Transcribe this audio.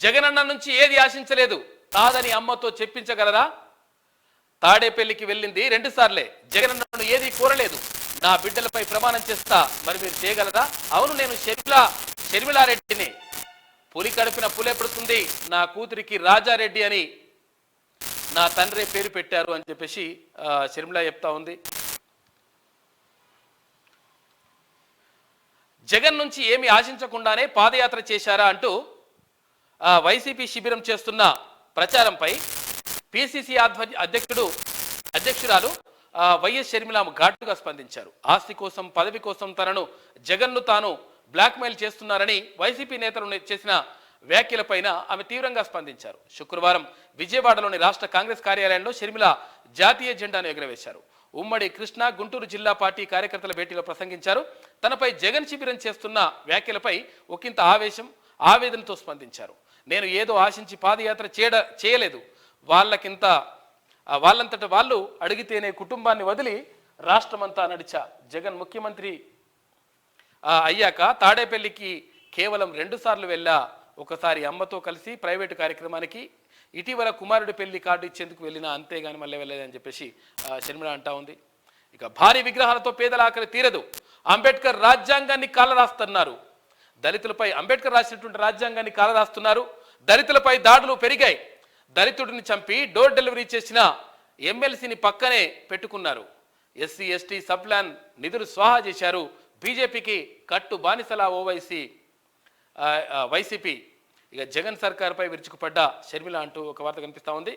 జగనన్న నుంచి ఏది ఆశించలేదు? కాదని అమ్మతో చెప్పించగలరా? తాడేపల్లికి వెళ్ళింది రెండు సార్లే. జగనన్నను ఏది కోరలేదు? నా బిడ్డలపై ప్రమాణం చేస్తా మరి మీరు చేయగలరా? అవును నేను షర్మిల షర్మిలారెడ్డిని. పులి కడిపిన పులెపడుతుంది నా కూతురికి రాజారెడ్డి అని నా తండ్రి పేరు పెట్టారు అని చెప్పేసి ఆ, షర్మిల చెప్తా ఉంది. జగన్ నుంచి ఏమి ఆశించకుండానే పాదయాత్ర చేశారా అంటూ వైసీపీ శిబిరం చేస్తున్న ప్రచారంపై పిసిసి ఆధ్వర్య అధ్యక్షుడు అధ్యక్షురాలు వైఎస్ షర్మిల ఘాటుగా స్పందించారు. ఆస్తి కోసం పదవి కోసం తనను జగన్ను తాను బ్లాక్మెయిల్ చేస్తున్నారని వైసీపీ నేతలు చేసిన వ్యాఖ్యలపైన ఆమె తీవ్రంగా స్పందించారు. శుక్రవారం విజయవాడలోని రాష్ట్ర కాంగ్రెస్ కార్యాలయంలో షర్మిల జాతీయ జెండాను ఎగురవేశారు. ఉమ్మడి కృష్ణా గుంటూరు జిల్లా పార్టీ కార్యకర్తల భేటీలో ప్రసంగించారు. తనపై జగన్ శిబిరం చేస్తున్న వ్యాఖ్యలపై ఒకంత ఆవేశం ఆవేదనతో స్పందించారు. నేను ఏదో ఆశించి పాదయాత్ర చేయడ చేయలేదు. వాళ్ళకింత వాళ్ళంతట వాళ్ళు అడిగితేనే కుటుంబాన్ని వదిలి రాష్ట్రమంతా నడిచా. జగన్ ముఖ్యమంత్రి అయ్యాక తాడేపల్లికి కేవలం రెండు సార్లు వెళ్ళా. ఒకసారి అమ్మతో కలిసి ప్రైవేటు కార్యక్రమానికి ఇటీవల కుమారుడి పెళ్ళి కార్డు ఇచ్చేందుకు వెళ్ళినా అంతేగాని మళ్ళీ వెళ్ళలేదని చెప్పేసి ఆ, షర్మిల అంటా ఉంది. ఇక భారీ విగ్రహాలతో పేదల ఆకలి తీరదు. అంబేద్కర్ రాజ్యాంగాన్ని కాలరాస్తున్నారు. దళితులపై అంబేద్కర్ రాసినటువంటి రాజ్యాంగాన్ని కాలరాస్తున్నారు. దళితులపై దాడులు పెరిగాయి. దళితుడిని చంపి డోర్ డెలివరీ చేసిన ఎమ్మెల్సీని పక్కనే పెట్టుకున్నారు. ఎస్సీ ఎస్టీ సబ్ ప్లాన్ నిధులు స్వాహా చేశారు. బీజేపీకి కట్టు బానిసల ఓవైసీ వైసీపీ. ఇక జగన్ సర్కార్పై విరుచుకుపడ్డ షర్మిల అంటూ ఒక వార్త కనిపిస్తూ ఉంది.